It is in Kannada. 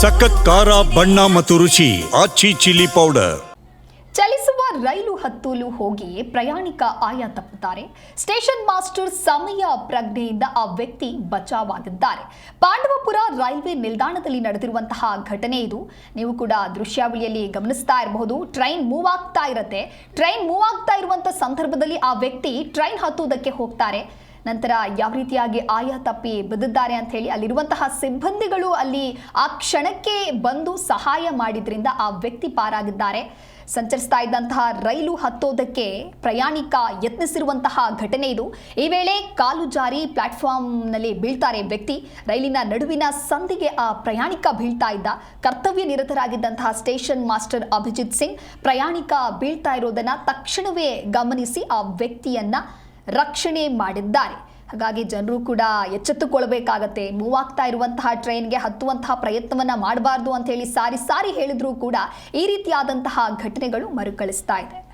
ಸಖತ್ ಖಾರ, ಬಣ್ಣ ಮತ್ತು ರುಚಿ, ಆಚಿ ಚಿಲ್ಲಿ ಪೌಡರ್. ಚಲಿಸುವ ರೈಲು ಹತ್ತಲು ಹೋಗಿ ಪ್ರಯಾಣಿಕ ಆಯ ತಪ್ಪುತ್ತಾರೆ. ಸ್ಟೇಷನ್ ಮಾಸ್ಟರ್ ಸಮಯ ಪ್ರಜ್ಞೆಯಿಂದ ಆ ವ್ಯಕ್ತಿ ಬಚಾವಾಗಿದ್ದಾರೆ. ಪಾಂಡವಪುರ ರೈಲ್ವೆ ನಿಲ್ದಾಣದಲ್ಲಿ ನಡೆದಿರುವಂತಹ ಘಟನೆ ಇದು. ನೀವು ಕೂಡ ದೃಶ್ಯಾವಳಿಯಲ್ಲಿ ಗಮನಿಸ್ತಾ ಇರಬಹುದು, ಟ್ರೈನ್ ಮೂವ್ ಆಗ್ತಾ ಇರುತ್ತೆ. ಟ್ರೈನ್ ಮೂವ್ ಆಗ್ತಾ ಇರುವಂತಹ ಸಂದರ್ಭದಲ್ಲಿ ಆ ವ್ಯಕ್ತಿ ಟ್ರೈನ್ ಹತ್ತುವುದಕ್ಕೆ ಹೋಗ್ತಾರೆ. ನಂತರ ಯಾವ ರೀತಿಯಾಗಿ ಆಯ ತಪ್ಪಿ ಬಿದ್ದಿದ್ದಾರೆ ಅಂತ ಹೇಳಿ ಅಲ್ಲಿರುವಂತಹ ಸಿಬ್ಬಂದಿಗಳು ಅಲ್ಲಿ ಆ ಕ್ಷಣಕ್ಕೆ ಬಂದು ಸಹಾಯ ಮಾಡಿದ್ರಿಂದ ಆ ವ್ಯಕ್ತಿ ಪಾರಾಗಿದ್ದಾರೆ. ಸಂಚರಿಸ್ತಾ ಇದ್ದಂತಹ ರೈಲು ಹತ್ತೋದಕ್ಕೆ ಪ್ರಯಾಣಿಕ ಯತ್ನಿಸಿರುವಂತಹ ಘಟನೆ ಇದು. ಈ ವೇಳೆ ಕಾಲು ಜಾರಿ ಪ್ಲಾಟ್ಫಾರ್ಮ್ನಲ್ಲಿ ಬೀಳ್ತಾರೆ ವ್ಯಕ್ತಿ. ರೈಲಿನ ನಡುವಿನ ಸಂದಿಗೆ ಆ ಪ್ರಯಾಣಿಕ ಬೀಳ್ತಾ ಇದ್ದ. ಕರ್ತವ್ಯ ನಿರತರಾಗಿದ್ದಂತಹ ಸ್ಟೇಷನ್ ಮಾಸ್ಟರ್ ಅಭಿಜಿತ್ ಸಿಂಗ್ ಪ್ರಯಾಣಿಕ ಬೀಳ್ತಾ ಇರೋದನ್ನ ತಕ್ಷಣವೇ ಗಮನಿಸಿ ಆ ವ್ಯಕ್ತಿಯನ್ನ ರಕ್ಷಣೆ ಮಾಡಿದ್ದಾರೆ. ಹಾಗಾಗಿ ಜನರು ಕೂಡ ಎಚ್ಚೆತ್ತುಕೊಳ್ಬೇಕಾಗತ್ತೆ. ಮೂವ್ ಆಗ್ತಾ ಇರುವಂತಹ ಟ್ರೈನ್ಗೆ ಹತ್ತುವಂತಹ ಪ್ರಯತ್ನವನ್ನ ಮಾಡಬಾರ್ದು ಅಂತ ಹೇಳಿ ಸಾರಿ ಸಾರಿ ಹೇಳಿದ್ರು ಕೂಡ ಈ ರೀತಿಯಾದಂತಹ ಘಟನೆಗಳು ಮರುಕಳಿಸ್ತಾ ಇದೆ.